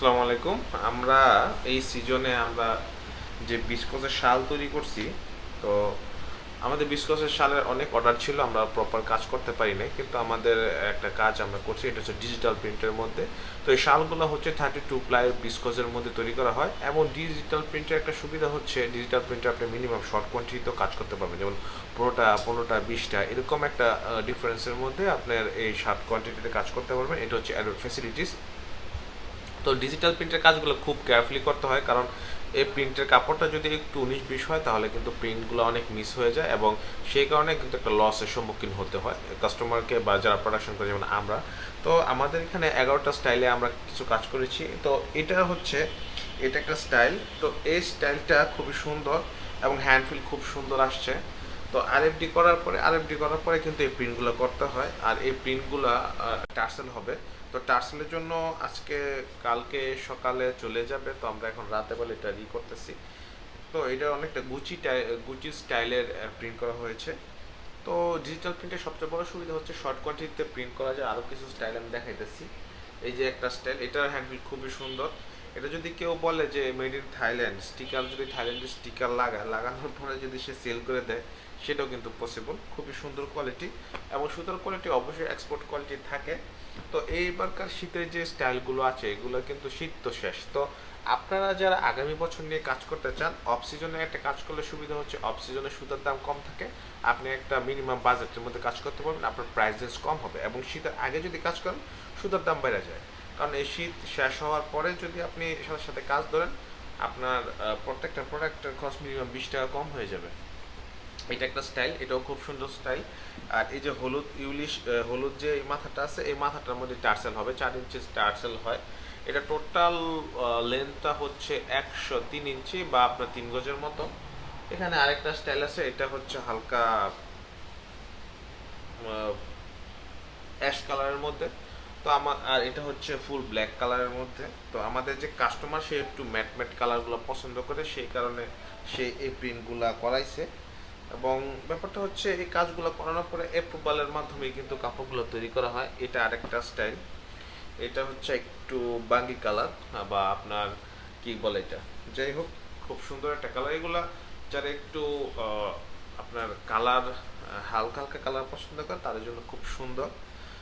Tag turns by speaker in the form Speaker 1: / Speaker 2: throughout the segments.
Speaker 1: আসসালামু আলাইকুম। আমরা এই সিজনে আমরা যে বিস্কসের শাল তৈরি করছি, তো আমাদের বিস্কসের শালের অনেক অর্ডার ছিল, আমরা প্রপার কাজ করতে পারি নাই, কিন্তু আমাদের একটা কাজ আমরা করছি, এটা হচ্ছে ডিজিটাল প্রিন্টের মধ্যে। তো এই শালগুলো হচ্ছে থার্টি টু প্লাই বিস্কসের মধ্যে তৈরি করা হয়, এবং ডিজিটাল প্রিন্টের একটা সুবিধা হচ্ছে ডিজিটাল প্রিন্টে আপনি মিনিমাম শর্ট কোয়ান্টিটিতেও কাজ করতে পারবেন, যেমন পনেরোটা পনেরোটা, বিশটা, এরকম একটা ডিফারেন্সের মধ্যে আপনার এই শর্ট কোয়ান্টিটিতে কাজ করতে পারবেন। এটা হচ্ছে অ্যাডোর ফেসিলিটিস তো ডিজিটাল প্রিন্টের কাজগুলো খুব কেয়ারফুলি করতে হয়, কারণ এই প্রিন্টের কাপড়টা যদি একটু উনিশ বিশ হয়, তাহলে কিন্তু প্রিন্টগুলো অনেক মিস হয়ে যায় এবং সেই কারণে কিন্তু একটা লসের সম্মুখীন হতে হয় কাস্টমারকে বা যারা প্রোডাকশন করে, যেমন আমরা। তো আমাদের এখানে এগারোটা স্টাইলে আমরা কিছু কাজ করেছি। তো এটা হচ্ছে, এটা একটা স্টাইল তো এই স্টাইলটা খুবই সুন্দর এবং হ্যান্ডফিল খুব সুন্দর আসছে। তো আরএফডি করার পরে আরএফডি করার পরে কিন্তু এই প্রিন্টগুলো করতে হয়। আর এই প্রিন্টগুলো টার্সেল হবে। তো টার্সেলের জন্য আজকে, কালকে সকালে চলে যাবে, তো আমরা এখন রাতে বেলা এটা রি করতেছি। তো এটা অনেকটা গুচি গুচি স্টাইলের প্রিন্ট করা হয়েছে। তো ডিজিটাল প্রিন্টের সবচেয়ে বড় সুবিধা হচ্ছে শর্ট কোয়ান্টিটিতে প্রিন্ট করা যায়। আরও কিছু স্টাইল আমি দেখাইতেছি। এই যে একটা স্টাইল এটার হ্যান্ডবিল খুবই সুন্দর। এটা যদি কেউ বলে যে মেড ইন থাইল্যান্ড স্টিকার যদি থাইল্যান্ডের স্টিকার লাগায় লাগানোর পরে যদি সে সেল করে দেয়, সেটাও কিন্তু পসিবল খুবই সুন্দর কোয়ালিটি এবং সুন্দর কোয়ালিটি অবশ্যই এক্সপোর্ট কোয়ালিটি থাকে। তো এইবারকার শীতের যে স্টাইলগুলো আছে, এগুলো কিন্তু শীত তো শেষ। তো আপনারা যারা আগামী বছর নিয়ে কাজ করতে চান অফ সিজনে একটা কাজ করলে সুবিধা হচ্ছে অফ সিজনে সুতার দাম কম থাকে। আপনি একটা মিনিমাম বাজেটের মধ্যে কাজ করতে পারবেন, আপনার প্রাইস কম হবে এবং শীতের আগে যদি কাজ করেন, সুতার দাম বেড়ে যায়। কারণ এই শীত শেষ হওয়ার পরে যদি আপনি সাথে সাথে কাজ ধরেন, আপনার প্রত্যেকটা প্রোডাক্টের খরচ মিনিমাম বিশ টাকা কম হয়ে যাবে। এটা একটা স্টাইল এটাও খুব সুন্দর স্টাইল আর এই যে হলুদ ইউলিশ হলুদ যে মাথাটা আছে, এই মাথাটার মধ্যে টার্সেল হবে, চার ইঞ্চি টার্সেল হয়। এটা টোটাল লেন্থটা হচ্ছে একশো তিন ইঞ্চি বা আপনার তিন গজের মতো। এখানে আরেকটা স্টাইল আছে, এটা হচ্ছে হালকা অ্যাশ কালারের মধ্যে। তো আমার, আর এটা হচ্ছে ফুল ব্ল্যাক কালারের মধ্যে। তো আমাদের যে কাস্টমার সে একটু ম্যাট ম্যাট কালারগুলো পছন্দ করে, সেই কারণে সে এই প্রিন্টগুলো করাইছে। এবং ব্যাপারটা হচ্ছে, এই কাজগুলো করানোর পরে অ্যাপ্রুভালের মাধ্যমে কিন্তু কাপড়গুলো তৈরি করা হয়। এটা আরেকটা স্টাইল এটা হচ্ছে একটু বাঙ্গি কালার বা আপনার কি বলে এটা? যাই হোক, খুব সুন্দর একটা কালার এগুলা যারা একটু আপনার কালার হালকা হালকা কালার পছন্দ করে, তাদের জন্য খুব সুন্দর।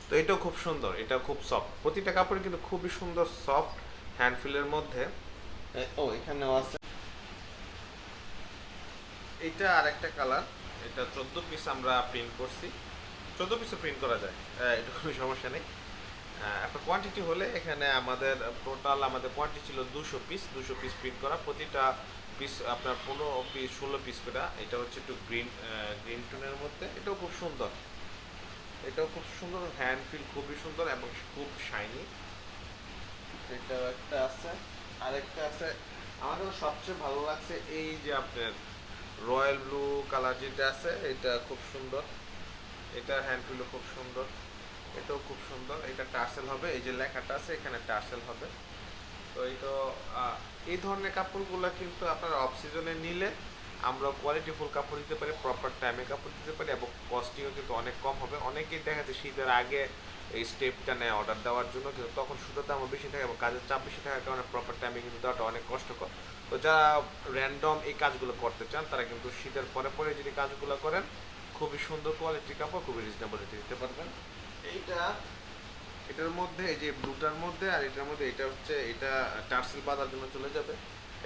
Speaker 1: তো এটাও খুব সুন্দর এটা খুব সফট প্রতিটা কাপড় কিন্তু খুবই সুন্দর সফট হ্যান্ডফিলের মধ্যে। ও, এখানেও আছে। এটা আরেকটা কালার এটা চোদ্দ পিস আমরা প্রিন্ট করছি। চোদ্দ পিসও প্রিন্ট করা যায় এটা কোনো সমস্যা নেই। একটা কোয়ান্টিটি হলে এখানে আমাদের টোটাল আমাদের কোয়ান্টিটি ছিল দুশো পিস দুশো পিস প্রিন্ট করা। প্রতিটা পিস আপনার পনেরো পিস ষোলো পিস করে, এটা হচ্ছে একটু গ্রিন গ্রিন টোনের মধ্যে। এটাও খুব সুন্দর। এটাও খুব সুন্দর হ্যান্ড ফিল খুবই সুন্দর এবং খুব শাইনি এটাও একটা আছে। আরেকটা আছে। আমার কাছে সবচেয়ে ভালো লাগছে এই যে আপনার রয়্যাল ব্লু কালার যেটা আছে, এটা খুব সুন্দর। এটা হ্যান্ড ফিলও খুব সুন্দর। এটাও খুব সুন্দর। এটা টার্সেল হবে। এই যে লেখাটা আছে, এখানে টার্সেল হবে। তো এই তো এই ধরনের কাপড়গুলো কিন্তু আপনার অফ সিজনে নিলে আমরা কোয়ালিটি ফুল কাপড় দিতে পারি প্রপার টাইমে কাপড় দিতে পারি এবং কস্টিংও কিন্তু অনেক কম হবে। অনেকেই দেখা যাচ্ছে শীতের আগে এই স্টেপটা নেয় অর্ডার দেওয়ার জন্য, কিন্তু তখন সুতার দামও বেশি থাকে এবং কাজের চাপ বেশি থাকার কারণে প্রপার টাইমে কিন্তু দেওয়াটা অনেক কষ্টকর। তো যারা র্যান্ডম এই কাজগুলো করতে চান, তারা কিন্তু শীতের পরে পরে যদি কাজগুলো করেন, খুবই সুন্দর কোয়ালিটির কাপড়, খুবই রিজনেবল রেটে দিতে পারবেন। এইটা, এটার মধ্যে এই যে ব্লুটার মধ্যে আর এটার মধ্যে এটা হচ্ছে, এটা টার্সেল বাঁধার জন্য চলে যাবে।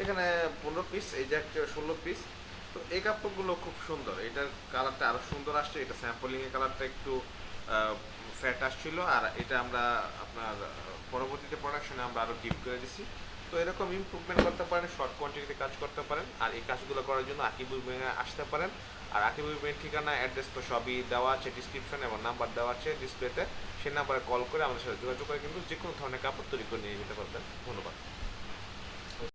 Speaker 1: এখানে পনেরো পিস এই যে একটা ষোলো পিস তো এই কাপড়গুলো খুব সুন্দর। এটার কালারটা আরও সুন্দর আসছে। এটা স্যাম্পলিং এর কালারটা একটু ফ্যাট আসছিল। আর এটা আমরা আপনার পরবর্তীতে প্রোডাকশনে আমরা আরও ডিপ করে দিছি। তো এরকম ইমপ্রুভমেন্ট করতে পারেন শর্ট কোয়ান্টিটিতে কাজ করতে পারেন। আর এই কাজগুলো করার জন্য আকিব উইমেনে আসতে পারেন। আর আকিব উইমেন ঠিকানা অ্যাড্রেস তো সবই দেওয়া আছে ডিসক্রিপশন এবং নাম্বার দেওয়া আছে ডিসপ্লেতে সেই নাম্বারে কল করে আমাদের সাথে যোগাযোগ করে কিন্তু যে কোনো ধরনের কাপড় তৈরি করে নিয়ে যেতে পারবেন। ধন্যবাদ।